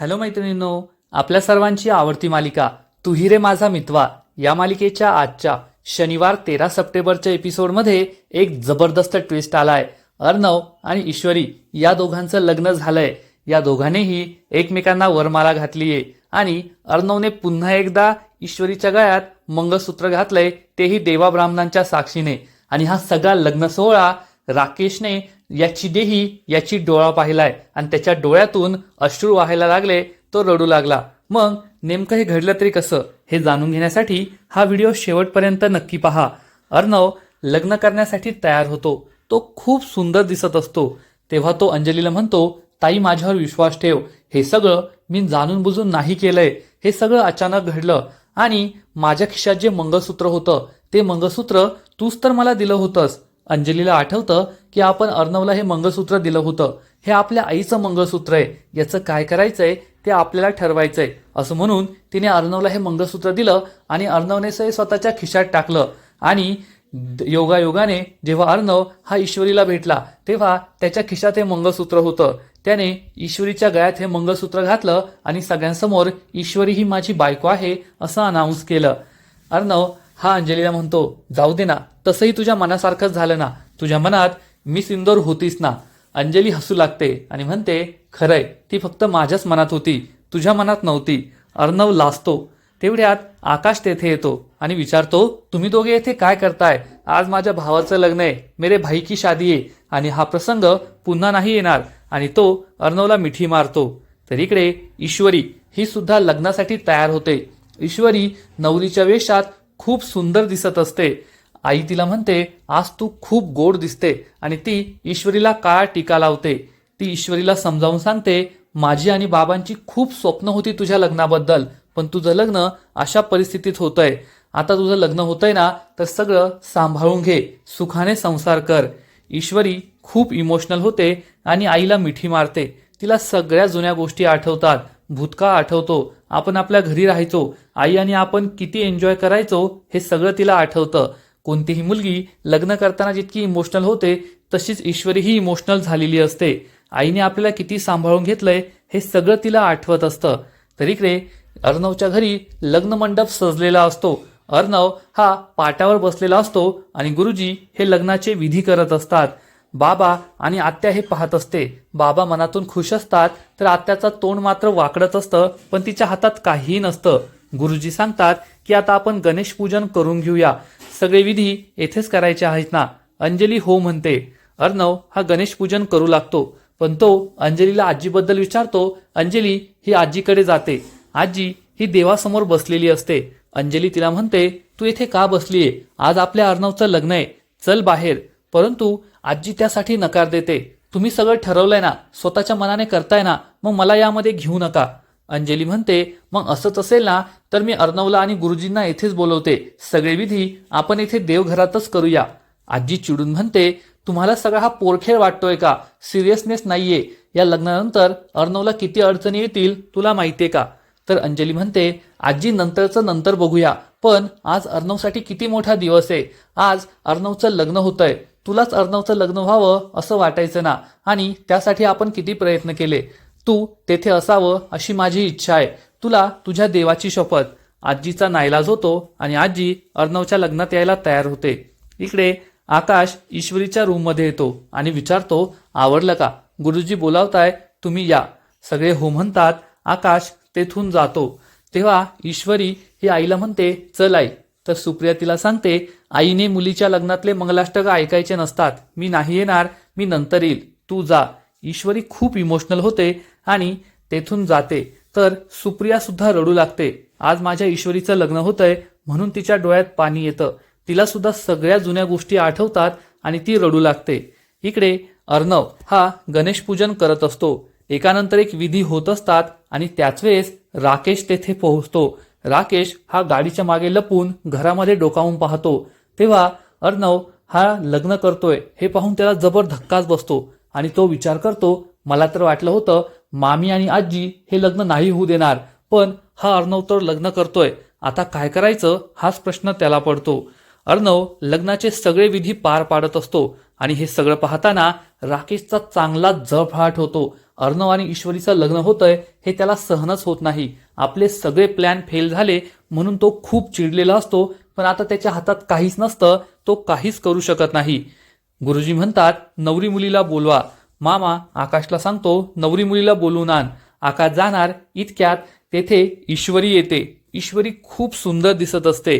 Hello मैत्रिणींनो आपल्या सर्वांची आवडती मालिका तुही रे माझा मितवा या मालिकेच्या आजच्या शनिवार तेरा सप्टेंबरच्या एपिसोडमध्ये एक जबरदस्त ट्विस्ट आलाय. अर्णव आणि ईश्वरी या दोघांचं लग्न झालंय. या दोघांनीही एकमेकांना वरमाला घातलीये आणि अर्णवने पुन्हा एकदा ईश्वरीच्या गळ्यात मंगळसूत्र घातलंय तेही देवा ब्राह्मणांच्या साक्षीने. आणि हा सगळा लग्न सोहळा राकेशने याची देही याची डोळा पाहिलाय आणि त्याच्या डोळ्यातून अश्रू व्हायला लागले तो रडू लागला. मग नेमकं हे घडलं तरी कसं? हे जाणून घेण्यासाठी हा व्हिडिओ शेवटपर्यंत नक्की पहा. अर्णव लग्न करण्यासाठी तयार होतो. तो खूप सुंदर दिसत असतो. तेव्हा तो अंजलीला म्हणतो ताई माझ्यावर विश्वास ठेव. हे सगळं मी जाणून बुजून नाही केलंय. हे सगळं अचानक घडलं आणि माझ्या खिशात जे मंगळसूत्र होतं ते मंगळसूत्र तूच तर मला दिलं होतंस. अंजलीला आठवतं की आपण अर्णवला हे मंगळसूत्र दिलं होतं. हे आपल्या आईचं मंगळसूत्र आहे. याचं काय करायचंय? ते आपल्याला ठरवायचंय. असं म्हणून तिने अर्णवला हे मंगळसूत्र दिलं आणि अर्णवने हे स्वतःच्या खिशात टाकलं. आणि योगायोगाने जेव्हा अर्णव हा ईश्वरीला भेटला तेव्हा त्याच्या खिशात हे मंगळसूत्र होतं. त्याने ईश्वरीच्या गळ्यात हे मंगळसूत्र घातलं आणि सगळ्यांसमोर ईश्वरी ही माझी बायको आहे असं अनाऊन्स केलं. अर्णव हा अंजलीला म्हणतो जाऊ दे ना तसंही तुझ्या मनासारखंच झालं ना. तुझ्या मनात मी सिंदोर होतीस ना. अंजली हसू लागते आणि म्हणते खरंय ती फक्त माझ्याच मनात होती तुझ्या मनात नव्हती. अर्णव लाजतो. तेवढ्यात आकाश तेथे येतो आणि विचारतो तुम्ही दोघे येथे काय करताय? आज माझ्या भावाचं लग्न आहे. मेरे भाई की शादी आहे आणि हा प्रसंग पुन्हा नाही येणार. आणि तो अर्णवला मिठी मारतो. तर इकडे ईश्वरी ही सुद्धा लग्नासाठी तयार होते. ईश्वरी नवरीच्या वेशात खूप सुंदर दिसत असते. आई तिला म्हणते आज तू खूप गोड दिसते. आणि ती ईश्वरीला काळा टीका लावते. ती ईश्वरीला समजावून सांगते माझी आणि बाबांची खूप स्वप्न होती तुझ्या लग्नाबद्दल पण तुझं लग्न अशा परिस्थितीत होतंय. आता तुझं लग्न होतंय ना तर सगळं सांभाळून घे सुखाने संसार कर. ईश्वरी खूप इमोशनल होते आणि आईला मिठी मारते. तिला सगळ्या जुन्या गोष्टी आठवतात. भूतकाळ आठवतो. आपण आपल्या घरी राहायचो आई आणि आपण किती एन्जॉय करायचो हे सगळं तिला आठवतं. कोणतीही मुलगी लग्न करताना जितकी इमोशनल होते तशीच ईश्वरी ही इमोशनल झालेली असते. आईने आपल्याला किती सांभाळून घेतलंय हे सगळं तिला आठवत असतं. तरीकडे अर्णवच्या घरी लग्न मंडप सजलेला असतो. अर्णव हा पाटावर बसलेला असतो आणि गुरुजी हे लग्नाचे विधी करत असतात. बाबा आणि आत्या हे पाहत असते. बाबा मनातून खुश असतात तर आत्याचं तोंड मात्र वाकडत असतं पण तिच्या हातात काहीही नसतं. गुरुजी सांगतात की आता आपण गणेश पूजन करून घेऊया. सगळे विधी येथेच करायचे आहेत ना? अंजली हो म्हणते. अर्णव हा गणेश पूजन करू लागतो पण तो अंजलीला आजीबद्दल विचारतो अंजली ही आजीकडे जाते. आजी ही देवासमोर बसलेली असते. अंजली तिला म्हणते तू इथे का बसलीये? आज आपल्या अर्णवचं लग्न आहे. चल बाहेर. परंतु आजी त्यासाठी नकार देते. तुम्ही सगळं ठरवलंय ना स्वतःच्या मनाने करताय ना मग मला यामध्ये घेऊ नका. अंजली म्हणते मग असंच असेल ना तर मी अर्णवला आणि गुरुजींना येथेच बोलवते. सगळे विधी आपण इथे देवघरातच करूया. आजी चिडून म्हणते तुम्हाला सगळा हा पोरखेळ वाटतोय का? सिरियसनेस नाहीये. या लग्नानंतर अर्णवला किती अडचणी येतील तुला माहितीये का? तर अंजली म्हणते आजी नंतरचं नंतर बघूया. पण आज अर्णवसाठी किती मोठा दिवस आहे. आज अर्णवचं लग्न होतंय. तुलाच अर्णवचं लग्न व्हावं असं वाटायचं ना. आणि त्यासाठी आपण किती प्रयत्न केले. तू तेथे असावं अशी माझी इच्छा आहे. तुला तुझ्या देवाची शपथ. आजीचा नाईलाज होतो आणि आजी अर्णवच्या लग्नात यायला तयार होते. इकडे आकाश ईश्वरीच्या रूममध्ये येतो आणि विचारतो आवडलं का? गुरुजी बोलावताय तुम्ही या. सगळे हो म्हणतात आकाश तेथून जातो. तेव्हा ईश्वरी ही आईला म्हणते चल आई. तर सुप्रिया तिला सांगते आईने मुलीच्या लग्नातले मंगलाष्टक ऐकायचे नसतात. मी नाही येणार मी नंतर येईल. तू जा. ईश्वरी खूप इमोशनल होते आणि तेथून जाते. तर सुप्रिया सुद्धा रडू लागते. आज माझ्या ईश्वरीचं लग्न होतंय म्हणून तिच्या डोळ्यात पाणी येतं. तिला सुद्धा सगळ्या जुन्या गोष्टी आठवतात आणि ती रडू लागते. इकडे अर्णव हा गणेश पूजन करत असतो. एकानंतर एक विधी होत असतात आणि त्याच वेळेस राकेश तेथे पोहोचतो. राकेश हा गाडीच्या मागे लपून घरामध्ये डोकावून पाहतो. तेव्हा अर्णव हा लग्न करतोय. हे पाहून त्याला जबर धक्काच बसतो आणि तो विचार करतो मला तर वाटलं होतं मामी आणि आजी हे लग्न नाही होऊ देणार पण हा अर्णव तर लग्न करतोय. आता काय करायचं हाच प्रश्न त्याला पडतो. अर्णव लग्नाचे सगळे विधी पार पाडत असतो आणि हे सगळं पाहताना राकेशचा चांगला जफाट होतो. अर्णव आणि ईश्वरीचं लग्न होतंय हे त्याला सहनच होत नाही. आपले सगळे प्लॅन फेल झाले म्हणून तो खूप चिडलेला असतो पण आता त्याच्या हातात काहीच नसतं तो काहीच करू शकत नाही. गुरुजी म्हणतात नवरी मुलीला बोलवा. मामा आकाशला सांगतो नवरी मुलीला बोलवून आण आकाश जाणार इतक्यात तेथे ईश्वरी येते. ईश्वरी खूप सुंदर दिसत असते.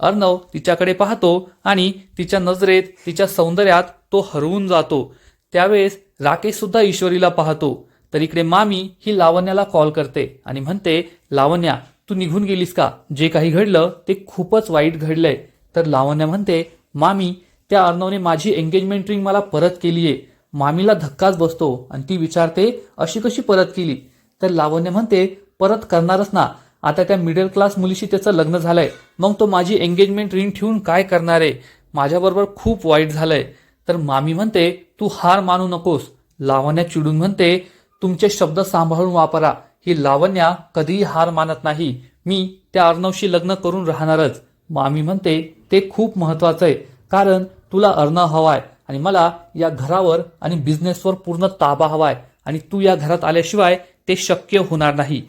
अर्णव तिच्याकडे पाहतो आणि तिच्या नजरेत तिच्या सौंदर्यात तो हरवून जातो. त्यावेळेस राकेश सुद्धा ईश्वरीला पाहतो. तर इकडे मामी ही लावण्याला कॉल करते आणि म्हणते लावण्या तू निघून गेलीस का? जे काही घडलं ते खूपच वाईट घडलंय. तर लावण्या म्हणते मामी त्या अर्णवने माझी एंगेजमेंट रिंग मला परत केलीये. मामीला धक्काच बसतो आणि ती विचारते अशी कशी परत केली? तर लावण्य म्हणते परत करणारच ना. आता त्या मिडल क्लास मुलीशी त्याचं लग्न झालंय. मग तो माझी एंगेजमेंट रिंग ठेवून काय करणार आहे? माझ्याबरोबर खूप वाईट झालंय. तर मामी म्हणते तू हार मानू नकोस. लावण्या चिडून म्हणते तुमचे शब्द सांभाळून वापरा. ही लावण्या कधीही हार मानत नाही. मी त्या अर्णवशी लग्न करून राहणारच. मामी म्हणते ते खूप महत्वाचं आहे. कारण तुला अर्णव हवाय आणि मला या घरावर आणि बिझनेसवर पूर्ण ताबा हवाय आणि तू या घरात आल्याशिवाय ते शक्य होणार नाही.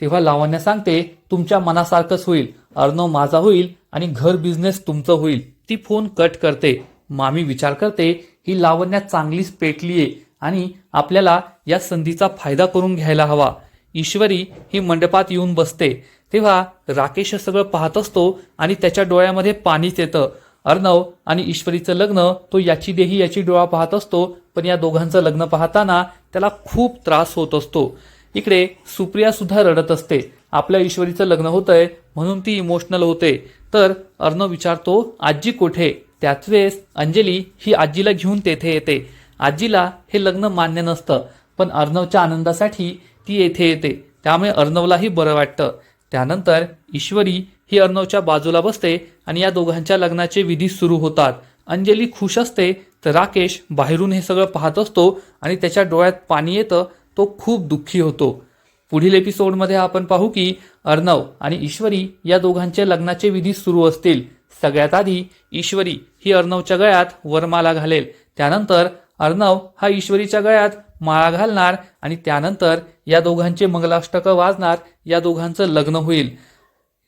तेव्हा लावण्य सांगते तुमच्या मनासारखंच होईल. अर्णव माझा होईल आणि घर बिझनेस तुमचं होईल. ती फोन कट करते. मामी विचार करते ही लावण्या चांगलीच पेटलीये. आणि आपल्याला या संधीचा फायदा करून घ्यायला हवा. ईश्वरी ही मंडपात येऊन बसते. तेव्हा राकेश सगळं पाहत असतो आणि त्याच्या डोळ्यामध्ये पाणीच येतं. अर्णव आणि ईश्वरीचं लग्न तो याची देही याची डोळा पाहत असतो. पण या दोघांचं लग्न पाहताना त्याला खूप त्रास होत असतो. इकडे सुप्रिया सुद्धा रडत असते. आपल्या ईश्वरीचं लग्न होतंय म्हणून ती इमोशनल होते. तर अर्णव विचारतो आजी कोठे? त्याच वेळेस अंजली ही आजीला घेऊन तेथे येते. आजीला हे लग्न मान्य नसतं पण अर्णवच्या आनंदासाठी ती येथे येते. त्यामुळे अर्णवलाही बरं वाटतं. त्यानंतर ईश्वरी ही अर्णवच्या बाजूला बसते आणि या दोघांच्या लग्नाचे विधी सुरू होतात. अंजली खुश असते तर राकेश बाहेरून हे सगळं पाहत असतो आणि त्याच्या डोळ्यात पाणी येतं तो खूप दुःखी होतो. पुढील एपिसोडमध्ये आपण पाहू की अर्णव आणि ईश्वरी या दोघांचे लग्नाचे विधी सुरू असतील. सगळ्यात आधी ईश्वरी ही अर्णवच्या गळ्यात वरमाला घालेल. त्यानंतर अर्णव हा ईश्वरीच्या गळ्यात माळा घालणार आणि त्यानंतर या दोघांचे मंगलाष्टकं वाजणार या दोघांचं लग्न होईल.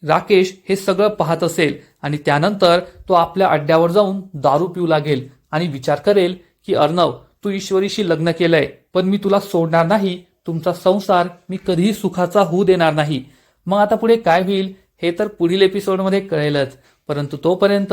राकेश हे सगळं पाहत असेल आणि त्यानंतर तो आपल्या अड्ड्यावर जाऊन दारू पिऊ लागेल आणि विचार करेल की अर्णव तू ईश्वरीशी लग्न केलंय पण मी तुला सोडणार नाही. तुमचा संसार मी कधीही सुखाचा होऊ देणार नाही. मग आता पुढे काय होईल हे तर पुढील एपिसोडमध्ये कळेलच. परंतु तोपर्यंत